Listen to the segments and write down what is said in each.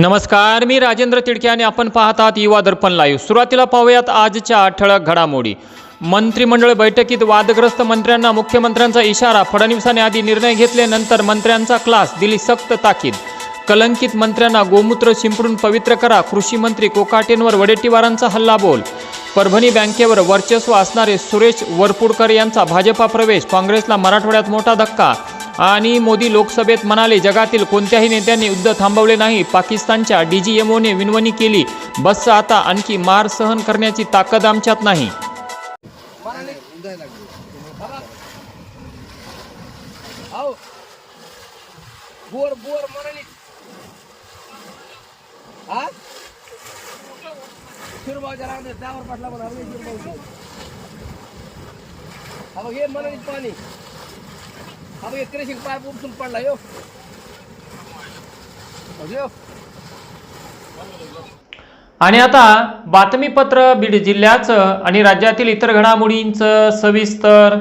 नमस्कार मी राजेंद्र तिडके आणि आपण पाहत आहात युवा दर्पण लाईव्ह सुरुवातीला पाहूयात आजच्या ठळक घडामोडी. मंत्रिमंडळ बैठकीत वादग्रस्त मंत्र्यांना मुख्यमंत्र्यांचा इशारा फडणवीसांनी आधी निर्णय घेतले नंतर मंत्र्यांचा क्लास दिली सक्त ताकीद. कलंकित मंत्र्यांना गोमूत्र शिंपडून पवित्र करा कृषी मंत्री कोकाटेंवर वडेट्टीवारांचा हल्ला बोल. परभणी बँकेवर वर्चस्व असणारे सुरेश वरपुडकर यांचा भाजपा प्रवेश काँग्रेसला मराठवाड्यात मोठा धक्का. आणि मोदी लोकसभेत म्हणाले जगातील कोणत्याही नेत्यांनी युद्ध थांबवले नाही. पाकिस्तानच्या डीजीएमओने विनवणी केली. बसचा आता आणखी मार सहन करण्याची ताकद आमच्यात नाही. पाटला पाणी. हा क्रेशिंग पाईप उपसून पडला यो. आणि आता बातमीपत्र बीड जिल्ह्याचं आणि राज्यातील इतर घडामोडींचं सविस्तर.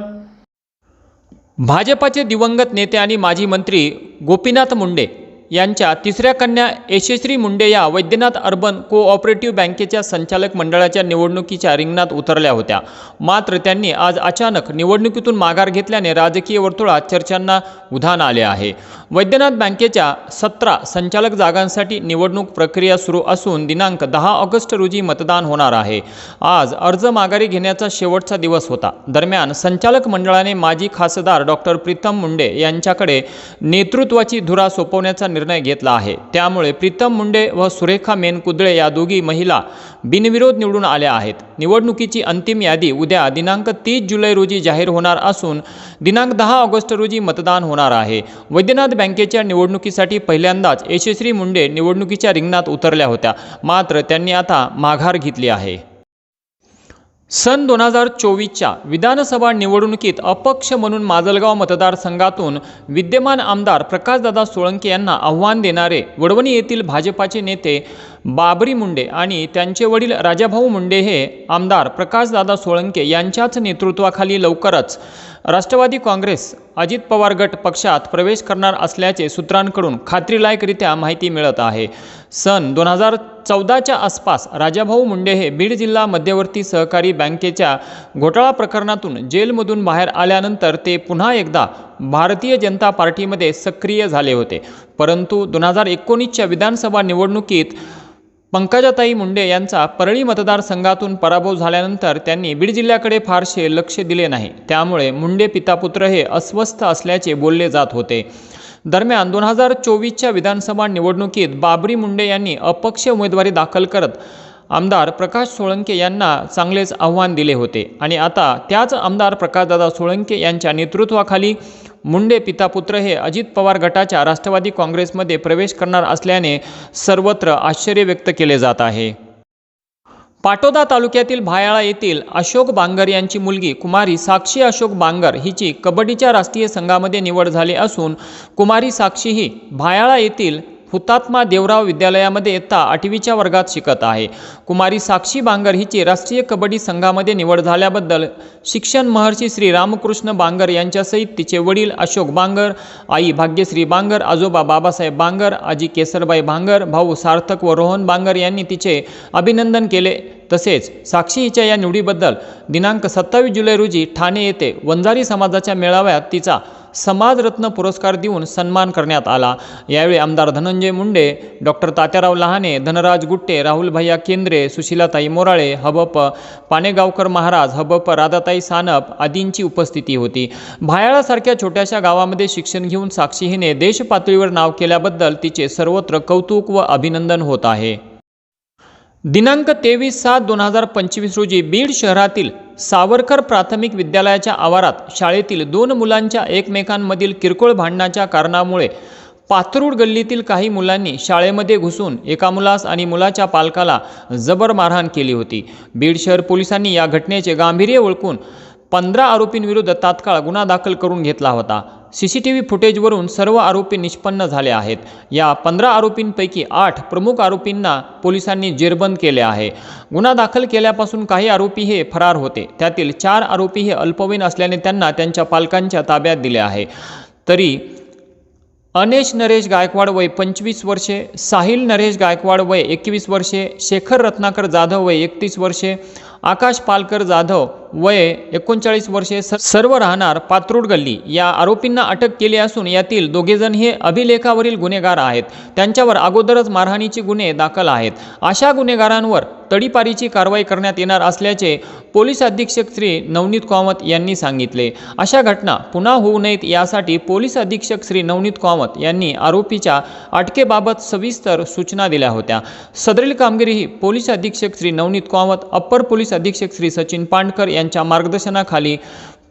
भाजपाचे दिवंगत नेते आणि माजी मंत्री गोपीनाथ मुंडे यांच्या तिसऱ्या कन्या यशस्वी मुंडे या वैद्यनाथ अर्बन कोऑपरेटिव्ह बँकेच्या संचालक मंडळाच्या निवडणुकीच्या रिंगणात उतरल्या होत्या. मात्र त्यांनी आज अचानक निवडणुकीतून माघार घेतल्याने राजकीय वर्तुळात चर्चांना उधाण आले आहे. वैद्यनाथ बँकेच्या सतरा संचालक जागांसाठी निवडणूक प्रक्रिया सुरू असून दिनांक दहा ऑगस्ट रोजी मतदान होणार आहे. आज अर्ज माघारी घेण्याचा शेवटचा दिवस होता. दरम्यान संचालक मंडळाने माजी खासदार डॉक्टर प्रीतम मुंडे यांच्याकडे नेतृत्वाची धुरा सोपवण्याचा निर्णय घेतला आहे. त्यामुळे प्रीतम मुंडे व सुरेखा मेनकुदळे या दोघी महिला बिनविरोध निवडून आल्या आहेत. निवडणुकीची अंतिम यादी उद्या दिनांक तीस जुलै रोजी जाहीर होणार असून दिनांक दहा ऑगस्ट रोजी मतदान होणार आहे. वैद्यनाथ बँकेच्या निवडणुकीसाठी पहिल्यांदाच यशस्वी मुंडे निवडणुकीच्या रिंगणात उतरल्या होत्या. मात्र त्यांनी आता माघार घेतली आहे. सन दोन हजार चोवीसच्या विधानसभा निवडणुकीत अपक्ष म्हणून माजलगाव मतदारसंघातून विद्यमान आमदार प्रकाशदादा सोळंके यांना आव्हान देणारे वडवणी येथील भाजपाचे नेते बाबरी मुंडे आणि त्यांचे वडील राजाभाऊ मुंडे हे आमदार प्रकाशदादा सोळंके यांच्याच नेतृत्वाखाली लवकरच राष्ट्रवादी काँग्रेस अजित पवार गट पक्षात प्रवेश करणार असल्याचे सूत्रांकडून खात्रीलायकरित्या माहिती मिळत आहे. सन दोन हजार चौदाच्या आसपास राजाभाऊ मुंडे हे बीड जिल्हा मध्यवर्ती सहकारी बँकेच्या घोटाळा प्रकरणातून जेलमधून बाहेर आल्यानंतर ते पुन्हा एकदा भारतीय जनता पार्टीमध्ये सक्रिय झाले होते. परंतु दोन हजार एकोणीसच्या विधानसभा निवडणुकीत पंकजाताई मुंडे यांचा परळी मतदारसंघातून पराभव झाल्यानंतर त्यांनी बीड जिल्ह्याकडे फारसे लक्ष दिले नाही. त्यामुळे मुंडे पितापुत्र हे अस्वस्थ असल्याचे बोलले जात होते. दरम्यान दोन हजार चोवीसच्या विधानसभा निवडणुकीत बाबरी मुंडे यांनी अपक्ष उमेदवारी दाखल करत आमदार प्रकाश सोळंके यांना चांगलेच आव्हान दिले होते. आणि आता त्याच आमदार प्रकाशदादा सोळंके यांच्या नेतृत्वाखाली मुंडे पितापुत्र हे अजित पवार गटाच्या राष्ट्रवादी काँग्रेसमध्ये प्रवेश करणार असल्याने सर्वत्र आश्चर्य व्यक्त केले जात आहे. पाटोदा तालुक्यातील भायाळा येथील अशोक बांगर यांची मुलगी कुमारी साक्षी अशोक बांगर हिची कबड्डीच्या राष्ट्रीय संघामध्ये निवड झाली असून कुमारी साक्षी ही भायाळा येथील हुतात्मा देवराव विद्यालयामध्ये इयत्ता आठवीच्या वर्गात शिकत आहे. कुमारी साक्षी बांगर हिची राष्ट्रीय कबड्डी संघामध्ये निवड झाल्याबद्दल शिक्षण महर्षी श्री रामकृष्ण बांगर यांच्यासहित तिचे वडील अशोक बांगर आई भाग्यश्री बांगर आजोबा बाबासाहेब बांगर आजी केसरबाई बांगर भाऊ सार्थक व रोहन बांगर यांनी तिचे अभिनंदन केले. तसेच साक्षी हिच्या या निवडीबद्दल दिनांक सत्तावीस जुलै रोजी ठाणे येथे वंजारी समाजाच्या मेळाव्यात तिचा समाजरत्न पुरस्कार देऊन सन्मान करण्यात आला. यावेळी आमदार धनंजय मुंडे डॉक्टर तात्याराव लहाने धनराज गुट्टे राहुल भैया केंद्रे सुशीलाताई मोराळे हबप पानेगावकर महाराज हबप राधाताई सानप आदींची उपस्थिती होती. भायाळासारख्या छोट्याशा गावामध्ये शिक्षण घेऊन साक्षी हिने देशपातळीवर नाव केल्याबद्दल तिचे सर्वत्र कौतुक व अभिनंदन होत आहे. दिनांक तेवीस सात दोन हजार पंचवीस रोजी बीड शहरातील सावरकर प्राथमिक विद्यालयाच्या आवारात शाळेतील दोन मुलांच्या एकमेकांमधील किरकोळ भांडणाच्या कारणामुळे पाथरूड गल्लीतील काही मुलांनी शाळेमध्ये घुसून एका मुलास आणि मुलाच्या पालकाला जबर मारहाण केली होती. बीड शहर पोलिसांनी या घटनेचे गांभीर्य ओळखून पंधरा आरोपींविरुद्ध तात्काळ गुन्हा दाखल करून घेतला होता. सी सी टी व्ही फुटेजवरून सर्व आरोपी निष्पन्न झाले आहेत. या पंधरा आरोपींपैकी आठ प्रमुख आरोपींना पोलिसांनी जेरबंद केले आहे. गुन्हा दाखल केल्यापासून काही आरोपी हे फरार होते. त्यातील चार आरोपी हे अल्पवयीन असल्याने त्यांना त्यांच्या पालकांच्या ताब्यात दिले आहे. तरी अनेश नरेश गायकवाड वय पंचवीस वर्षे साहिल नरेश गायकवाड वय एकवीस वर्षे शेखर रत्नाकर जाधव वय एकतीस वर्षे आकाश पालकर जाधव वय एकोणचाळीस वर्षे स- सर्व राहणार पात्रूड गल्ली. या आरोपींना अटक केली असून यातील दोघेजण हे अभिलेखावरील गुन्हेगार आहेत. त्यांच्यावर अगोदरच मारहाणीचे गुन्हे दाखल आहेत. अशा गुन्हेगारांवर तडीपारीची कारवाई करण्यात येणार असल्याचे पोलीस अधीक्षक श्री नवनीत कामत यांनी सांगितले. अशा घटना पुन्हा होऊ नयेत यासाठी पोलीस अधीक्षक श्री नवनीत कामत यांनी आरोपीच्या अटकेबाबत सविस्तर सूचना दिल्या होत्या. सदरील कामगिरी ही पोलीस अधीक्षक श्री नवनीत कामत अप्पर पोलीस अधीक्षक श्री सचिन पांडकर यांच्या मार्गदर्शनाखाली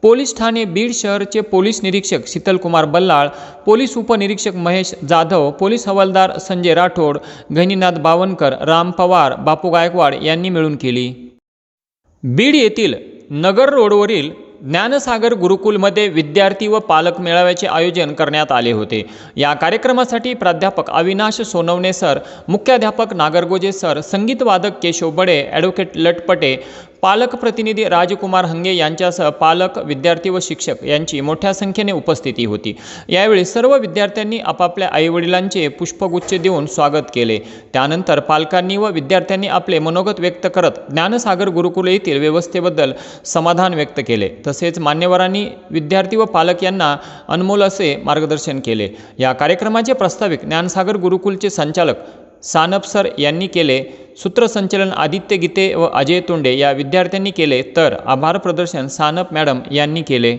पोलीस ठाणे बीड शहरचे पोलीस निरीक्षक शीतलकुमार बल्लाळ पोलीस उपनिरीक्षक महेश जाधव पोलीस हवालदार संजय राठोड गहिनीनाथ बावनकर राम पवार बापू गायकवाड यांनी मिळून केली. बीड येथील नगर रोडवरील ज्ञानसागर गुरुकुलमध्ये विद्यार्थी व पालक मेळाव्याचे आयोजन करण्यात आले होते. या कार्यक्रमासाठी प्राध्यापक अविनाश सोनवणे सर मुख्याध्यापक नागरगोजे सर संगीतवादक केशव बडे ॲडव्होकेट लटपटे पालक प्रतिनिधी राजकुमार हंगे यांच्यासह पालक विद्यार्थी व शिक्षक यांची मोठ्या संख्येने उपस्थिती होती. यावेळी सर्व विद्यार्थ्यांनी आपापल्या आईवडिलांचे पुष्पगुच्छ देऊन स्वागत केले. त्यानंतर पालकांनी व विद्यार्थ्यांनी आपले मनोगत व्यक्त करत ज्ञानसागर गुरुकुल येथील व्यवस्थेबद्दल समाधान व्यक्त केले. तसेच मान्यवरांनी विद्यार्थी व पालक यांना अनमोल असे मार्गदर्शन केले. या कार्यक्रमाचे प्रस्ताविक ज्ञानसागर गुरुकुलचे संचालक सानप सर यांनी केले. सूत्रसंचलन आदित्य गीते व अजय तोंडे या विद्यार्थ्यांनी केले तर आभार प्रदर्शन सानप मॅडम यांनी केले.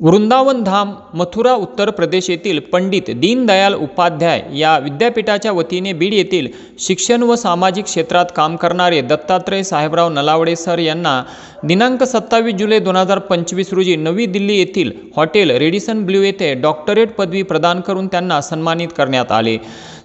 वृंदावन धाम मथुरा उत्तर प्रदेश येथील पंडित दीनदयाल उपाध्याय या विद्यापीठाच्या वतीने बीड येथील शिक्षण व सामाजिक क्षेत्रात काम करणारे दत्तात्रय साहेबराव नलावडे सर यांना दिनांक सत्तावीस जुलै दोन हजार पंचवीस रोजी नवी दिल्ली येथील हॉटेल रेडिसन ब्ल्यू येथे डॉक्टरेट पदवी प्रदान करून त्यांना सन्मानित करण्यात आले.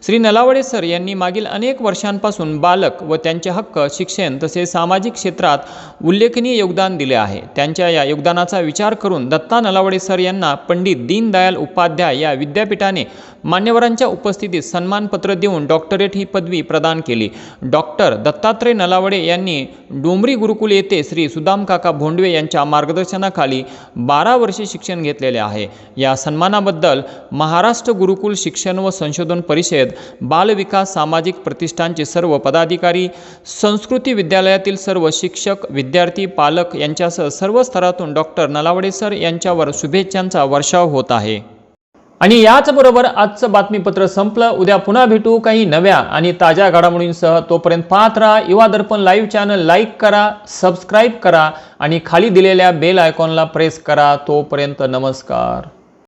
श्री नलावडे सर यांनी मागील अनेक वर्षांपासून बालक व त्यांचे हक्क शिक्षण तसेच सामाजिक क्षेत्रात उल्लेखनीय योगदान दिले आहे. त्यांच्या या योगदानाचा विचार करून दत्ता नलावडे सर यांना पंडित दीनदयाल उपाध्याय या विद्यापीठाने मान्यवरांच्या उपस्थितीत सन्मानपत्र देऊन डॉक्टरेट ही पदवी प्रदान केली. डॉक्टर दत्तात्रय नलावडे यांनी डोंबरी गुरुकुल येथे श्री सुदाम काका भोंडवे यांच्या मार्गदर्शनाखाली बारा वर्षे शिक्षण घेतलेले आहे. या सन्मानाबद्दल महाराष्ट्र गुरुकुल शिक्षण व संशोधन परिषद बालविकास सामाजिक प्रतिष्ठानचे सर्व पदाधिकारी संस्कृती विद्यालयातील सर्व शिक्षक विद्यार्थी पालक यांच्यासह सर्व स्तरातून डॉक्टर नलावडे सर यांच्यावर शुभेच्छांचा वर्षाव होत आहे. आणि याचबरोबर आजचं बातमीपत्र संपलं. उद्या पुन्हा भेटू काही नव्या आणि ताज्या घडामोडींसह. तोपर्यंत पाहत राहा Yuva Darpan live channel. Like करा सबस्क्राईब करा आणि खाली दिलेल्या बेल आयकॉनला प्रेस करा. तोपर्यंत नमस्कार.